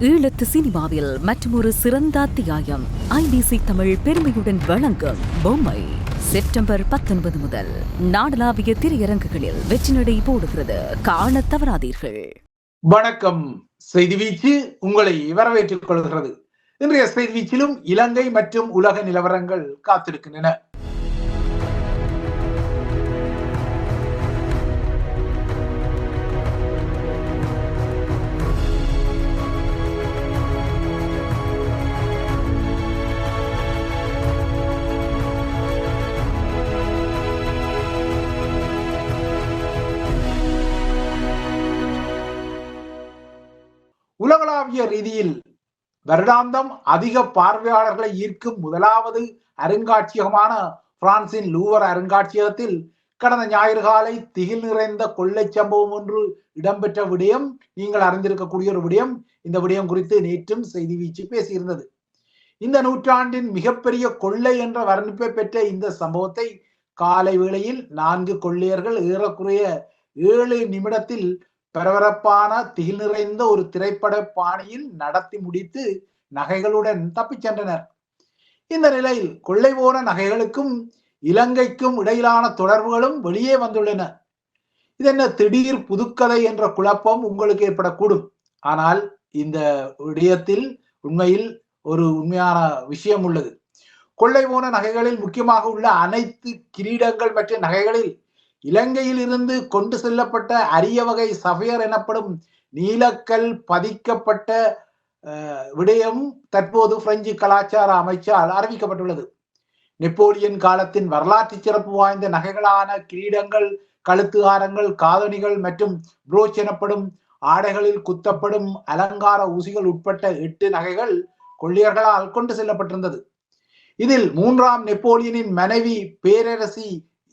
ஈழத்து சினிமாவில் மற்றொரு சிறந்த அத்தியாயம். ஐபிசி தமிழ் பெருமையுடன் வழங்கும் பொம்மை. செப்டம்பர் பத்தொன்பது முதல் நாடளாவிய திரையரங்குகளில் வெற்றி நடை போடுகிறது. காண தவறாதீர்கள். வணக்கம். செய்தி வீச்சு உங்களை வரவேற்றுக் கொள்கிறது. இன்றைய செய்தி வீச்சிலும் இலங்கை மற்றும் உலக நிலவரங்கள் காத்திருக்கின்றன. உலகளாவிய ரீதியில் வருடாந்தம் அதிக பார்வையாளர்களை ஈர்க்கும் முதலாவது அருங்காட்சியகமான பிரான்சின் லூவர் அருங்காட்சியகத்தில் கடந்த ஞாயிறு காலை திகில் நிறைந்த கொள்ளை சம்பவம் ஒன்று இடம்பெற்ற விடயம் நீங்கள் அறிந்திருக்கக்கூடிய ஒரு விடயம். இந்த விடயம் குறித்து நேற்றும் செய்தி வீச்சு பேசியிருந்தது. இந்த நூற்றாண்டின் மிகப்பெரிய கொள்ளை என்ற வர்ணிப்பை பெற்ற இந்த சம்பவத்தை காலை வேளையில் நான்கு கொள்ளையர்கள் ஏறக்குறைய ஏழு நிமிடத்தில் பரபரப்பான திகில் நிறைந்த ஒரு திரைப்பட பாணியில் நடத்தி முடித்து நகைகளுடன் தப்பிச் சென்றனர். இந்த நிலையில் கொள்ளை போன நகைகளுக்கும் இலங்கைக்கும் இடையிலான தொடர்புகளும் வெளியே வந்துள்ளன. இதென்ன திடீர் புதுக்கதை என்ற குழப்பம் உங்களுக்கு ஏற்படக்கூடும். ஆனால் இந்த விடயத்தில் உண்மையில் ஒரு உண்மையான விஷயம் உள்ளது. கொள்ளை போன நகைகளில் முக்கியமாக உள்ள அனைத்து கிரீடங்கள் மற்றும் நகைகளில் இலங்கையில் இருந்து கொண்டு செல்லப்பட்ட அரிய வகை சபையர் எனப்படும் நீலக்கல் பதிக்கப்பட்ட விடயம் தற்போது பிரெஞ்சு கலாச்சார அமைச்சால் அறிவிக்கப்பட்டுள்ளது. நெப்போலியன் காலத்தின் வரலாற்று சிறப்பு வாய்ந்த நகைகளான கிரீடங்கள் கழுத்து ஆரங்கள் காதணிகள் மற்றும் புரோச் எனப்படும் ஆடைகளில் குத்தப்படும் அலங்கார ஊசிகள் உட்பட்ட எட்டு நகைகள் கொள்ளியர்களால் கொண்டு செல்லப்பட்டிருந்தது. இதில் மூன்றாம் நெப்போலியனின் மனைவி பேரரசி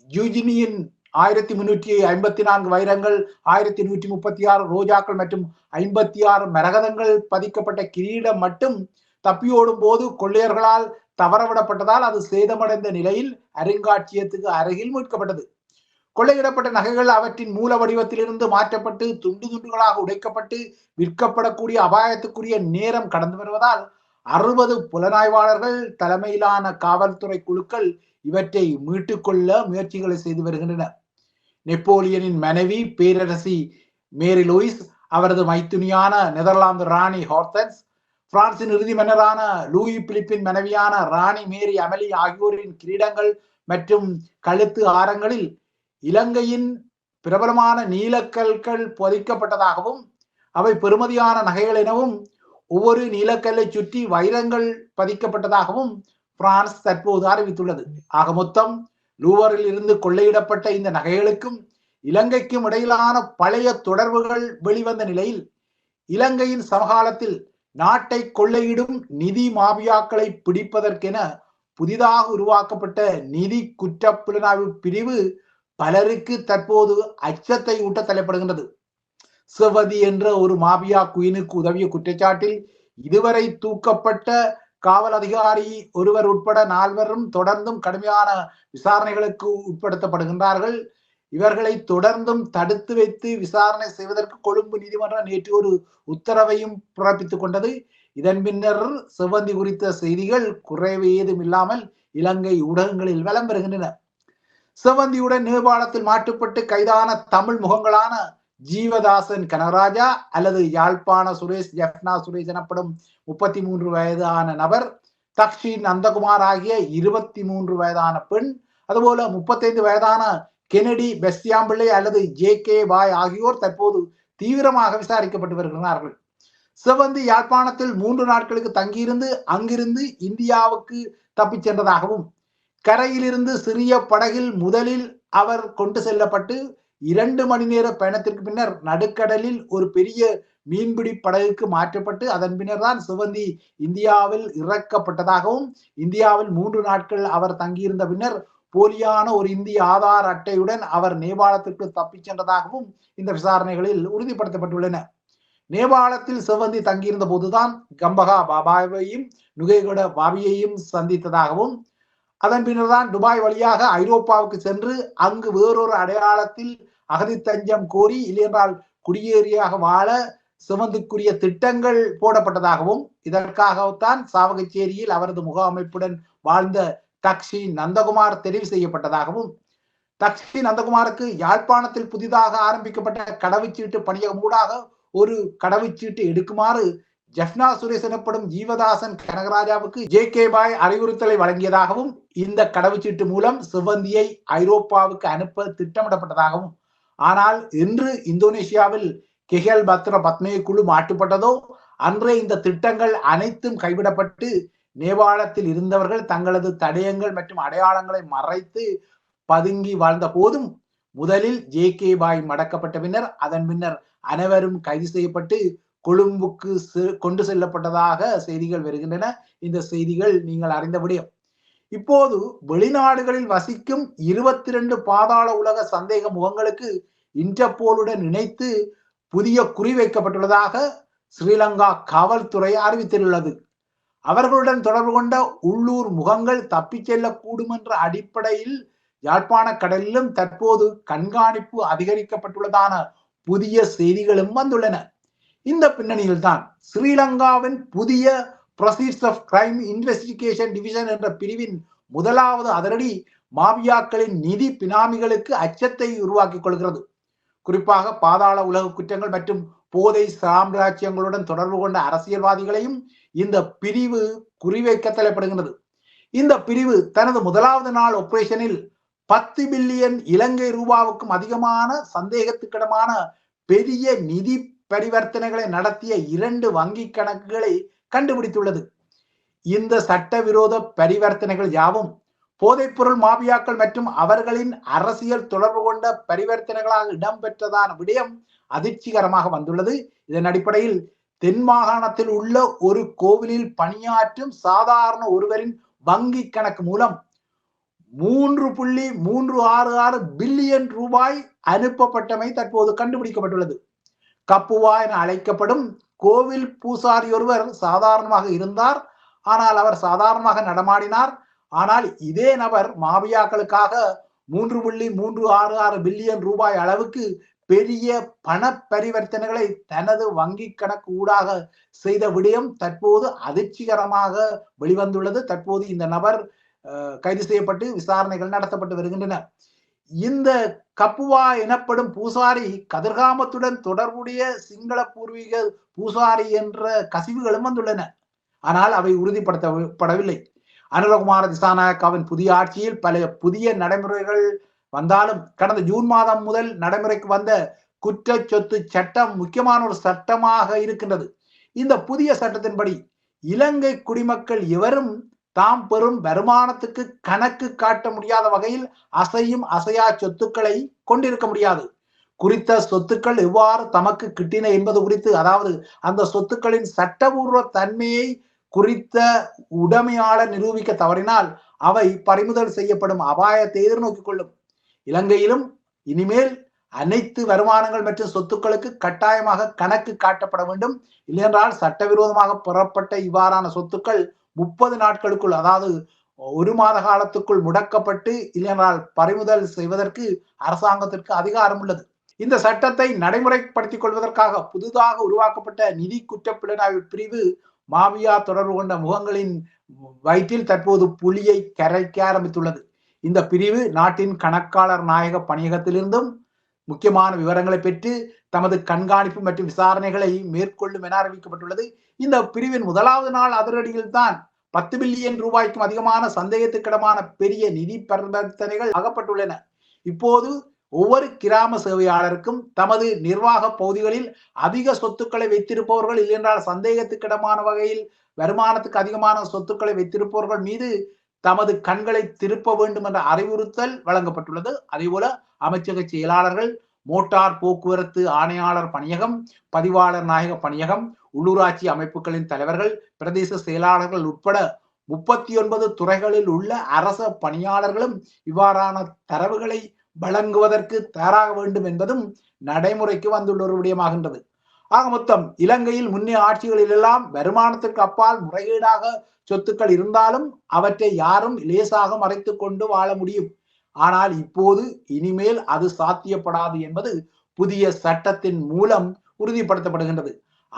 யூஜினியின் ஆயிரத்தி முன்னூற்றி ஐம்பத்தி நான்கு வைரங்கள் ஆயிரத்தி நூற்றி முப்பத்தி ஆறு ரோஜாக்கள் மற்றும் ஐம்பத்தி ஆறு மரகதங்கள் பதிக்கப்பட்ட கிரீடம் மட்டும் தப்பியோடும் போது கொள்ளையர்களால் தவறவிடப்பட்டதால் அது சேதமடைந்த நிலையில் அருங்காட்சியகத்துக்கு அருகில் மீட்கப்பட்டது. கொள்ளையிடப்பட்ட நகைகள் அவற்றின் மூல வடிவத்திலிருந்து மாற்றப்பட்டு துண்டு துண்டுகளாக உடைக்கப்பட்டு விற்கப்படக்கூடிய அபாயத்துக்குரிய நேரம் கடந்து வருவதால் அறுபது புலனாய்வாளர்கள் தலைமையிலான காவல்துறை குழுக்கள் இவற்றை மீட்டுக்கொள்ள முயற்சிகளை செய்து வருகின்றன நெப்போலியனின் மனைவி பேரரசி மேரி லூயிஸ் அவரது மைத்துனியான நெதர்லாந்து ராணி ஹார்த்தன்ஸ் பிரான்சின் இறுதி மன்னரான லூயி பிலிப்பின் மனைவியான ராணி மேரி அமலி ஆகியோரின் கிரீடங்கள் மற்றும் கழுத்து ஆரங்களில் இலங்கையின் பிரபலமான நீலக்கல்கள் பொதிக்கப்பட்டதாகவும் அவை பெறுமதியான நகைகள் எனவும் ஒவ்வொரு நீலக்கல்லை சுற்றி வைரங்கள் பதிக்கப்பட்டதாகவும் பிரான்ஸ் தற்போது அறிவித்துள்ளது. ஆக மொத்தம் லூவரில் இருந்து கொள்ளையிடப்பட்ட இந்த நகைகளுக்கும் இலங்கைக்கும் இடையிலான பழைய தொடர்புகள் வெளிவந்த நிலையில் இலங்கையின் சமகாலத்தில் நாட்டை கொள்ளையிடும் நிதி மாபியாக்களை பிடிப்பதற்கென புதிதாக உருவாக்கப்பட்ட நிதி குற்றப்புலனாய்வு பிரிவு பலருக்கு தற்போது அச்சத்தை ஊட்ட தலைப்படுகின்றது. சிவதி என்ற ஒரு மாபியா குயினுக்கு உதவிய குற்றச்சாட்டில் இதுவரை தூக்கப்பட்ட காவல் அதிகாரி ஒருவர் உட்பட நால்வரும் தொடர்ந்தும் கடுமையான விசாரணைகளுக்கு உட்படுத்தப்படுகின்றார்கள். இவர்களை தொடர்ந்தும் தடுத்து வைத்து விசாரணை செய்வதற்கு கொழும்பு நீதிமன்றம் நேற்று ஒரு உத்தரவையும் பிறப்பித்துக் கொண்டது. இதன் பின்னர் செவ்வந்தி குறித்த செய்திகள் குறைவு ஏதும் இல்லாமல் இலங்கை ஊடகங்களில் வலம் பெறுகின்றன நேபாளத்தில் மாட்டுப்பட்டு கைதான தமிழ் முகங்களான ஜீவதாசன் கனகராஜா அல்லது யாழ்ப்பாண சுரேஷ் ஜப்னா சுரேஷ் எனப்படும் முப்பத்தி மூன்று வயதான நபர் தக்ஷி நந்தகுமார் ஆகிய இருபத்தி மூன்று வயதான பெண் அதுபோல முப்பத்தைந்து வயதான கெனடி பெஸ்தியாம்பிள்ளை அல்லது ஜே கே பாய் ஆகியோர் தற்போது தீவிரமாக விசாரிக்கப்பட்டு வருகிறார்கள். சிவந்தி யாழ்ப்பாணத்தில் மூன்று நாட்களுக்கு தங்கியிருந்து அங்கிருந்து இந்தியாவுக்கு தப்பிச் சென்றதாகவும் கரையிலிருந்து சிறிய படகில் முதலில் அவர் கொண்டு செல்லப்பட்டு இரண்டு மணி நேர பயணத்திற்கு பின்னர் நடுக்கடலில் ஒரு பெரிய மீன்பிடி படகுக்கு மாற்றப்பட்டு அதன் பின்னர் தான் சிவந்தி இந்தியாவில் இறக்கப்பட்டதாகவும் இந்தியாவில் மூன்று நாட்கள் அவர் தங்கியிருந்த பின்னர் போலியான ஒரு இந்திய ஆதார் அட்டையுடன் அவர் நேபாளத்திற்கு தப்பிச் சென்றதாகவும் இந்த விசாரணைகளில் உறுதிப்படுத்தப்பட்டுள்ளன. நேபாளத்தில் சிவந்தி தங்கியிருந்த போதுதான் கம்பகா பாபாவையும் நுகைகொட பாபியையும் சந்தித்ததாகவும் அதன் பின்னர் தான் துபாய் வழியாக ஐரோப்பாவுக்கு சென்று அங்கு வேறொரு அடையாளத்தில் அகதி தஞ்சம் கோரி இல்லையென்றால் குடியேறியாக வாழ சிவந்துக்குரிய திட்டங்கள் போடப்பட்டதாகவும் இதற்காகத்தான் சாவகச்சேரியில் அவரது முகாமைப்புடன் வாழ்ந்த தக்ஷி நந்தகுமார் தெரிவு செய்யப்பட்டதாகவும் தக்ஷி நந்தகுமாருக்கு யாழ்ப்பாணத்தில் புதிதாக ஆரம்பிக்கப்பட்ட கடவுச்சீட்டு பணியகம் ஊடாக ஒரு கடவுச்சீட்டு எடுக்குமாறு ஜெஃப்னா சுரேஷ் எனப்படும் ஜீவதாசன் கனகராஜாவுக்கு ஜே கே பாய் அறிவுறுத்தலை வழங்கியதாகவும் இந்த கடவுச்சீட்டு மூலம் சிவந்தியை ஐரோப்பாவுக்கு அனுப்ப திட்டமிடப்பட்டதாகவும். ஆனால் இன்று இந்தோனேஷியாவில் கெஹல் பத்ர பத்மே குழு மாட்டுப்பட்டதோ அன்றே இந்த திட்டங்கள் அனைத்தும் கைவிடப்பட்டு நேபாளத்தில் இருந்தவர்கள் தங்களது தடயங்கள் மற்றும் அடையாளங்களை மறைத்து பதுங்கி வாழ்ந்த போதும் முதலில் ஜே கே பாய் மடக்கப்பட்ட பின்னர் அதன் பின்னர் அனைவரும் கைது செய்யப்பட்டு கொழும்புக்கு கொண்டு செல்லப்பட்டதாக செய்திகள் வருகின்றன. இந்த செய்திகள் நீங்கள் அறிந்த இப்போது வெளிநாடுகளில் வசிக்கும் இருபத்தி ரெண்டு பாதாள உலக சந்தேக முகங்களுக்கு இன்டர்போலுடன் இணைத்து புதிய குறிவைக்கப்பட்டுள்ளதாக ஸ்ரீலங்கா காவல்துறை அறிவித்துள்ளது. அவர்களுடன் தொடர்பு கொண்ட உள்ளூர் முகங்கள் தப்பிச் செல்லக்கூடும் என்ற அடிப்படையில் யாழ்ப்பாண கடலிலும் தற்போது கண்காணிப்பு அதிகரிக்கப்பட்டுள்ளதான புதிய செய்திகளும் வந்துள்ளன. இந்த பின்னணியில் தான் ஸ்ரீலங்காவின் புதிய proceeds of crime investigation division என்ற பிரிவின் முதலாவது அதிரடி மாவியாக்களின் நிதி பினாமிகளுக்கு அச்சத்தை உருவாக்கிக் கொள்கிறது. குறிப்பாக பாதாள உலக குற்றங்கள் மற்றும் போதை சாம்ராஜ்யங்களுடன் தொடர்பு கொண்ட அரசியல்வாதிகளையும் இந்த பிரிவு குறிவைக்க தலைப்படுகின்றது இந்த பிரிவு தனது முதலாவது நாள் ஆபரேஷனில் பத்து பில்லியன் இலங்கை ரூபாவுக்கும் அதிகமான சந்தேகத்துக்கிடமான பெரிய நிதி பரிவர்த்தனைகளை நடத்திய இரண்டு வங்கி கணக்குகளை கண்டுபிடித்துள்ளது. இந்த சட்டவிரோத பரிவர்த்தனைகள் யாவும் போதைப்பொருள் மாபியாக்கள் மற்றும் அவர்களின் அரசியல் தொடர்பு கொண்ட பரிவர்த்தனைகளாக இடம்பெற்றதான விடயம் அதிர்ச்சிகரமாக வந்துள்ளது. இதன் அடிப்படையில் தென் மாகாணத்தில் உள்ள ஒரு கோவிலில் பணியாற்றும் சாதாரண ஒருவரின் வங்கி கணக்கு மூலம் மூன்று புள்ளி மூன்று ஆறு ஆறு பில்லியன் ரூபாய் அனுப்பப்பட்டமை தற்போது கண்டுபிடிக்கப்பட்டுள்ளது. கப்புவா என அழைக்கப்படும் கோவில் பூசாரி ஒருவர் சாதாரணமாக இருந்தார். ஆனால் அவர் சாதாரணமாக நடமாடினார். ஆனால் இதே நபர் மாவியாக்களுக்காக மூன்று புள்ளி மூன்று ஆறு ஆறு பில்லியன் ரூபாய் அளவுக்கு பெரிய பண பரிவர்த்தனைகளை தனது வங்கி கணக்கு ஊடாக செய்த விடயம் தற்போது அதிர்ச்சிகரமாக வெளிவந்துள்ளது. தற்போது இந்த நபர் கைது செய்யப்பட்டு விசாரணைகள் நடத்தப்பட்டு வருகின்றன. இந்த கப்புவா எனப்படும் பூசாரி கதிர்காமத்துடன் தொடர்புடைய சிங்கள பூர்வீக பூசாரி என்ற கசிவுகளும் வந்துள்ளன. ஆனால் அவை உறுதிப்படுத்தப்படவில்லை அனுரகுமார திசாநாயக்காவின் புதிய ஆட்சியில் பல புதிய நடைமுறைகள் வந்தாலும் கடந்த ஜூன் மாதம் முதல் நடைமுறைக்கு வந்த குற்ற சொத்து சட்டம் முக்கியமான ஒரு சட்டமாக இருக்கின்றது. இந்த புதிய சட்டத்தின்படி இலங்கை குடிமக்கள் எவரும் தாம் பெறும் வருமானத்துக்கு கணக்கு காட்ட முடியாத வகையில் அசையும் அசையா சொத்துக்களை கொண்டிருக்க முடியாது. குறித்த சொத்துக்கள் எவ்வாறு தமக்கு கிட்டின என்பது குறித்து அதாவது அந்த சொத்துக்களின் சட்டபூர்வ தன்மையை குறித்த உடமையாளர் நிரூபிக்க தவறினால் அவை பறிமுதல் செய்யப்படும் அபாயத்தை எதிர்நோக்கிக் கொள்ளும். இலங்கையிலும் இனிமேல் அனைத்து வருமானங்கள் மற்றும் சொத்துக்களுக்கு கட்டாயமாக கணக்கு காட்டப்பட வேண்டும். இல்லையென்றால் சட்டவிரோதமாக பெறப்பட்ட இவ்வாறான சொத்துக்கள் முப்பது நாட்களுக்குள் அதாவது ஒரு மாத காலத்துக்குள் முடக்கப்பட்டு இல்லையென்றால் பறிமுதல் செய்வதற்கு அரசாங்கத்திற்கு அதிகாரம் உள்ளது. இந்த சட்டத்தை நடைமுறைப்படுத்திக் கொள்வதற்காக புதிதாக உருவாக்கப்பட்ட நிதி குற்றப்புலனாய்வு பிரிவு மாவியா தொடர்பு கொண்ட முகங்களின் வயிற்றில் தற்போது புலியை கரைக்க ஆரம்பித்துள்ளது. இந்த பிரிவு நாட்டின் கணக்காளர் நாயக பணியகத்திலிருந்தும் முக்கியமான விவரங்களை பெற்று தமது கண்காணிப்பு மற்றும் விசாரணைகளை மேற்கொள்ளும் என அறிவிக்கப்பட்டுள்ளது. இந்த பிரிவின் முதலாவது நாள் அதிரடியில் தான் பத்து பில்லியன் ரூபாய்க்கும் அதிகமான சந்தேகத்துக்கிடமான பெரிய நிதி பரிவர்த்தனைகள் அகப்பட்டுள்ளன. இப்போது ஒவ்வொரு கிராம சேவையாளருக்கும் தமது நிர்வாக பகுதிகளில் அதிக சொத்துக்களை வைத்திருப்பவர்கள் இல்லையென்றால் சந்தேகத்துக்கிடமான வகையில் வருமானத்துக்கு அதிகமான சொத்துக்களை வைத்திருப்பவர்கள் மீது தமது கண்களை திருப்ப வேண்டும் என்ற அறிவுறுத்தல் வழங்கப்பட்டுள்ளது. அதே போல அமைச்சக செயலாளர்கள் மோட்டார் போக்குவரத்து ஆணையாளர் பணியகம் பதிவாளர் நாயக பணியகம் உள்ளூராட்சி அமைப்புகளின் தலைவர்கள் பிரதேச செயலாளர்கள் உட்பட முப்பத்தி ஒன்பது துறைகளில் உள்ள அரச பணியாளர்களும் இவ்வாறான தரவுகளை வழங்குவதற்கு தயாராக வேண்டும் என்பதும் நடைமுறைக்கு வந்துள்ள ஒரு விடயமாகின்றது. ஆக மொத்தம் இலங்கையில் முன்னே ஆட்சிகளிலெல்லாம் வருமானத்திற்கு அப்பால் முறைகேடாக சொத்துக்கள் இருந்தாலும் அவற்றை யாரும் லேசாக மறைத்து கொண்டு வாழ முடியும். ஆனால் இப்போது இனிமேல் அது சாத்தியப்படாது என்பது புதிய சட்டத்தின் மூலம் உறுதிப்படுத்தப்படுகின்றது.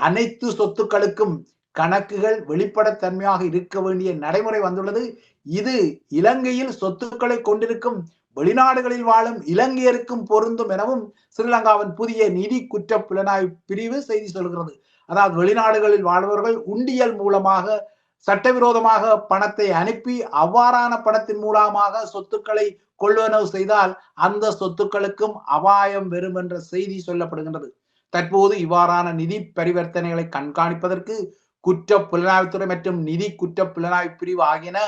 அனைத்து சொத்துக்களுக்கும் கணக்குகள் வெளிப்படைத்தன்மையாக இருக்க வேண்டிய நடைமுறை வந்துள்ளது. இது இலங்கையில் சொத்துக்களை கொண்டிருக்கும் வெளிநாடுகளில் வாழும் இலங்கையருக்கும் பொருந்தும் எனவும் ஸ்ரீலங்காவின் புதிய நிதி குற்ற புலனாய்வு பிரிவு செய்தி சொல்கிறது. அதாவது வெளிநாடுகளில் வாழ்பவர்கள் உண்டியல் மூலமாக சட்டவிரோதமாக பணத்தை அனுப்பி அவ்வாறான பணத்தின் மூலமாக சொத்துக்களை கொள்வனவு செய்தால் அந்த சொத்துக்களுக்கும் அபாயம் வரும் என்ற செய்தி சொல்லப்படுகின்றது. தற்போது இவ்வாறான நிதி பரிவர்த்தனைகளை கண்காணிப்பதற்கு குற்ற புலனாய்வுத்துறை மற்றும் நிதி குற்ற புலனாய்வு பிரிவு ஆகியன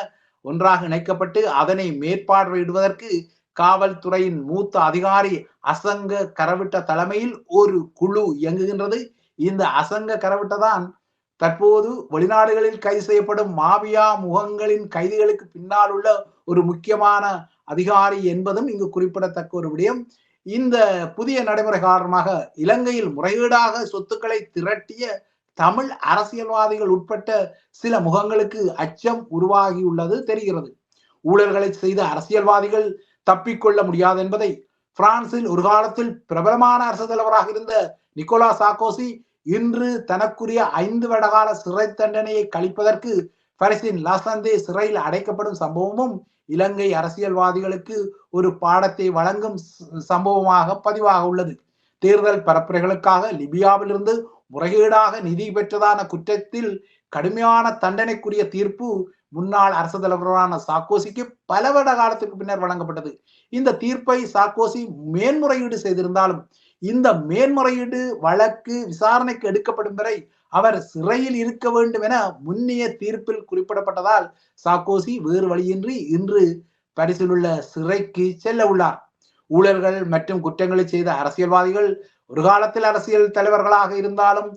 ஒன்றாக இணைக்கப்பட்டு அதனை மேற்பார்வையிடுவதற்கு காவல்துறையின் மூத்த அதிகாரி அசங்க கரவிட்ட தலைமையில் ஒரு குழு இயங்குகின்றது. இந்த அசங்க கரவிட்டதான் தற்போது வெளிநாடுகளில் கைது செய்யப்படும் மாபியா முகங்களின் கைதிகளுக்கு பின்னால் உள்ள ஒரு முக்கியமான அதிகாரி என்பதும் இங்கு குறிப்பிடத்தக்க ஒரு விடயம். இந்த புதிய நடைமுறை காரணமாக இலங்கையில் முறையீடாக சொத்துக்களை திரட்டிய தமிழ் அரசியல்வாதிகள் உட்பட்ட சில முகங்களுக்கு அச்சம் உருவாகியுள்ளது தெரிகிறது. ஊழல்களை செய்த அரசியல்வாதிகள் தப்பிக்கொள்ள முடியாது என்பதை பிரான்சில் ஒரு காலத்தில் பிரபலமான அரசு தலைவராக இருந்த நிக்கோலா சாக்கோசி இன்று தனக்குரிய ஐந்து வருடகால சிறை தண்டனையை கழிப்பதற்கு பரிசின் லசந்தே சிறையில் அடைக்கப்படும் சம்பவமும் இலங்கை அரசியல்வாதிகளுக்கு ஒரு பாடத்தை வழங்கும் சம்பவமாக பதிவாக உள்ளது. தேர்தல் பரப்புரைகளுக்காக லிபியாவிலிருந்து முறைகேடாக நிதி பெற்றதான குற்றத்தில் கடுமையான தண்டனைக்குரிய தீர்ப்பு முன்னாள் அரசு தலைவரான சாக்கோசிக்கு பல வருட காலத்துக்கு பின்னர் வழங்கப்பட்டது. இந்த தீர்ப்பை சாக்கோசி மேன்முறையீடு செய்திருந்தாலும் இந்த மேன்முறையீடு வழக்கு விசாரணைக்கு எடுக்கப்படும் வரை அவர் சிறையில் இருக்க வேண்டும் என முன்னிய தீர்ப்பில் குறிப்பிடப்பட்டதால் சாக்கோசி வேறு வழியின்றி இன்று பரிசில் உள்ள சிறைக்கு செல்ல உள்ளார். ஊழல்கள் மற்றும் குற்றங்களை செய்த அரசியல்வாதிகள் ஒரு காலத்தில் அரசியல் தலைவர்களாக இருந்தாலும்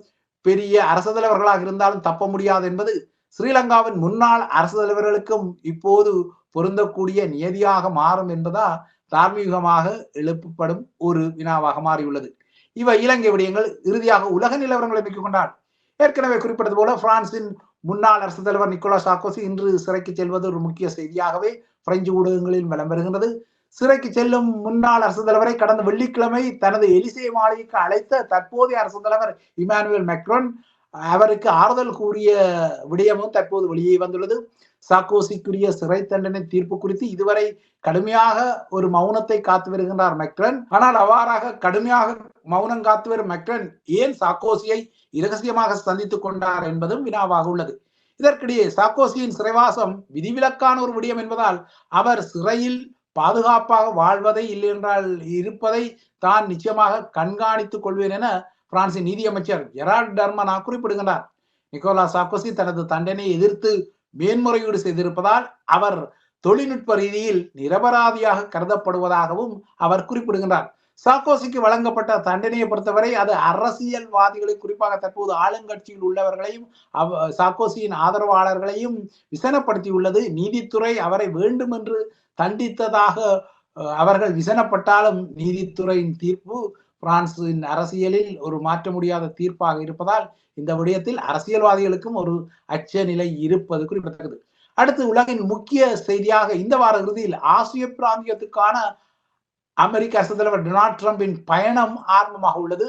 பெரிய அரசு தலைவர்களாக இருந்தாலும் தப்ப முடியாது என்பது ஸ்ரீலங்காவின் முன்னாள் அரசு தலைவர்களுக்கும் இப்போது பொருந்தக்கூடிய நியதியாக மாறும் என்பதா தார்மீகமாக எழுப்பப்படும் ஒரு வினாவாக மாறியுள்ளது. இவை இலங்கை விடயங்கள் இறுதியாக உலக நிலவரங்களை மிக்க கொண்டால் ஏற்கனவே குறிப்பிட்டது போல பிரான்சின் முன்னாள் அரசு தலைவர் நிக்கோலா சாக்கோசி இன்று சிறைக்கு செல்வது ஒரு முக்கிய செய்தியாகவே பிரெஞ்சு ஊடகங்களில் வலம் வருகின்றது. சிறைக்கு செல்லும் முன்னாள் அரசு தலைவரை கடந்த வெள்ளிக்கிழமை தனது எலிசே மாளிகைக்கு அழைத்த தற்போதைய அரசு தலைவர் இமானுவேல் மெக்ரோன் அவருக்கு ஆறுதல் கூறிய விடயமும் தற்போது வெளியே வந்துள்ளது. சாக்கோசிக்குரிய சிறை தண்டனை தீர்ப்பு குறித்து இதுவரை கடுமையாக ஒரு மௌனத்தை காத்து வருகின்றார் மெக்ரன் ஆனால் அவ்வாறாக கடுமையாக மௌனம் காத்து வரும் மெக்ரன் ஏன் சாக்கோசியை இரகசியமாக சந்தித்துக் கொண்டார் என்பதும் வினாவாக உள்ளது. இதற்கிடையே சாக்கோசியின் சிறைவாசம் விதிவிலக்கான ஒரு விடயம் என்பதால் அவர் சிறையில் பாதுகாப்பாக வாழ்வதை இல்லை என்றால் இருப்பதை தான் நிச்சயமாக கண்காணித்துக் கொள்வேன் என பிரான்சின் நீதியமைச்சர் ஜெரார்ட் டர்மனா குறிப்பிடுகின்றார். நிக்கோலா சாக்கோசி தனது தண்டனை எதிர்த்து மேன்முறையீடு செய்திருப்பதால் அவர் தொழில்நுட்ப ரீதியில் நிரபராதியாக கருதப்படுவதாகவும் அவர் குறிப்பிடுகின்றார். சாக்கோசிக்கு வழங்கப்பட்ட தண்டனையை பொறுத்தவரை அது அரசியல்வாதிகளை குறிப்பாக தற்போது ஆளுங்கட்சியில் உள்ளவர்களையும் சாக்கோசியின் ஆதரவாளர்களையும் விசனப்படுத்தியுள்ளது. நீதித்துறை அவரை வேண்டும் என்று தண்டித்ததாக அவர்கள் விசனப்பட்டாலும் நீதித்துறையின் தீர்ப்பு பிரான்சின் அரசியலில் ஒரு மாற்ற முடியாத தீர்ப்பாக இருப்பதால் இந்த விடயத்தில் அரசியல்வாதிகளுக்கும் ஒரு அச்ச நிலை இருப்பது குறிப்பிடத்தக்கது. அடுத்து உலகின் முக்கிய செய்தியாக இந்த வார இறுதியில் ஆசிய பிராந்தியத்துக்கான அமெரிக்க அரசு தலைவர் டொனால்ட் ட்ரம்பின் பயணம் ஆரம்பமாக உள்ளது.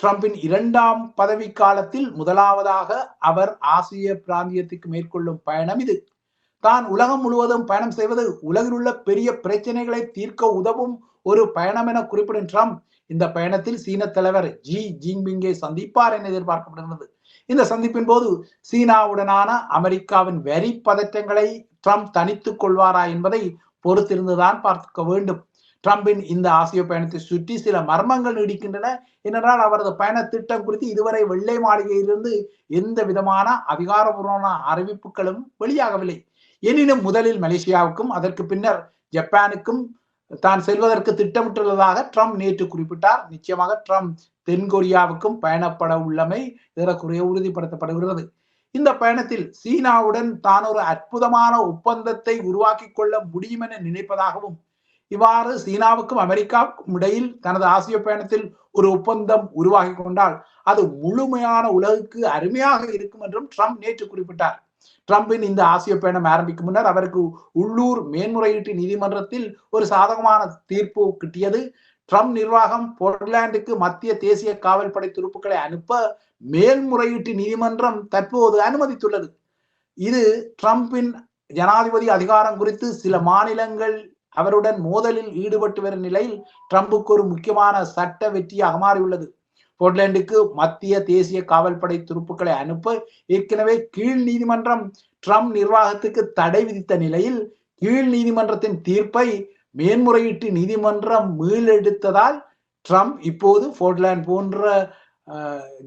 ட்ரம்பின் இரண்டாம் பதவி காலத்தில் முதலாவதாக அவர் ஆசிய பிராந்தியத்துக்கு மேற்கொள்ளும் பயணம் இது. தான் உலகம் முழுவதும் பயணம் செய்வது உலகில் உள்ள பெரிய பிரச்சனைகளை தீர்க்க உதவும் ஒரு பயணம் என குறிப்பிடும் ட்ரம்ப் இந்த பயணத்தில் சீன தலைவர் ஜி ஜின்பிங்கை சந்திப்பார் என எதிர்பார்க்கப்படுகிறது. இந்த சந்திப்பின் போது சீனாவுடனான அமெரிக்காவின் வரி பதற்றங்களை ட்ரம்ப் தனித்துக் கொள்வாரா என்பதை பொறுத்திருந்துதான் பார்க்க வேண்டும். ட்ரம்பின் இந்த ஆசிய பயணத்தை சுற்றி சில மர்மங்கள் நீடிக்கின்றன. ஏனென்றால் அவரது பயண திட்டம் குறித்து இதுவரை வெள்ளை மாளிகையிலிருந்து எந்த விதமான அதிகாரபூர்வமான அறிவிப்புகளும் வெளியாகவில்லை. எனினும் முதலில் மலேசியாவுக்கும் அதற்கு பின்னர் ஜப்பானுக்கும் தான் செல்வதற்கு திட்டமிட்டுள்ளதாக ட்ரம்ப் நேற்று குறிப்பிட்டார். நிச்சயமாக ட்ரம்ப் தென்கொரியாவுக்கும் பயணப்பட உள்ளமை ஏறக்குறைய உறுதிப்படுத்தப்படுகிறது. இந்த பயணத்தில் சீனாவுடன் தான் ஒரு அற்புதமான ஒப்பந்தத்தை உருவாக்கி கொள்ள முடியும் என நினைப்பதாகவும் இவ்வாறு சீனாவுக்கும் அமெரிக்காவுக்கும் இடையில் தனது ஆசிய பயணத்தில் ஒரு ஒப்பந்தம் உருவாகி கொண்டால் அது முழுமையான உலகுக்கு அருமையாக இருக்கும் என்றும் ட்ரம்ப் நேற்று குறிப்பிட்டார். டிரம்பின் இந்த ஆசிய பயணம் ஆரம்பிக்கும் முன்னர் அவருக்கு உள்ளூர் மேன்முறையீட்டு நீதிமன்றத்தில் ஒரு சாதகமான தீர்ப்பு கிட்டியது. ட்ரம்ப் நிர்வாகம் போர்ட்லாண்டுக்கு மத்திய தேசிய காவல் படை துருப்புக்களை அனுப்ப மேல்முறையீட்டு நீதிமன்றம் தற்போது அனுமதித்துள்ளது. இது ட்ரம்பின் ஜனாதிபதி அதிகாரம் குறித்து சில மாநிலங்கள் அவருடன் மோதலில் ஈடுபட்டு வரும் நிலையில் ட்ரம்புக்கு ஒரு முக்கியமான சட்ட வெற்றியாக மாறியுள்ளது. போர்ட்லாண்டுக்கு மத்திய தேசிய காவல்படை துருப்புக்களை அனுப்ப ஏற்கனவே கீழ் நீதிமன்றம் ட்ரம்ப் நிர்வாகத்துக்கு தடை விதித்த நிலையில் கீழ் நீதிமன்றத்தின் தீர்ப்பை மேன்முறையீட்டு நீதிமன்றம் மீளெடுத்ததால் ட்ரம்ப் இப்போது போர்ட்லாந்து போன்ற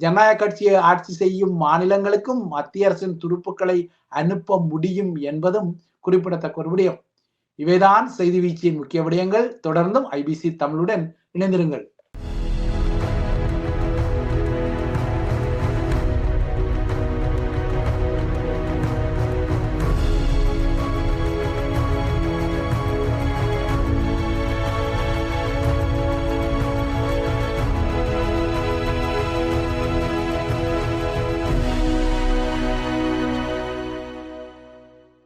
ஜனநாயக கட்சியை ஆட்சி செய்யும் மாநிலங்களுக்கும் மத்திய அரசின் துருப்புக்களை அனுப்ப முடியும் என்பதும் குறிப்பிடத்தக்க ஒரு விடயம். இவைதான் செய்தி வீச்சியின் முக்கிய விடயங்கள். தொடர்ந்தும் ஐபிசி தமிழுடன் இணைந்திருங்கள்.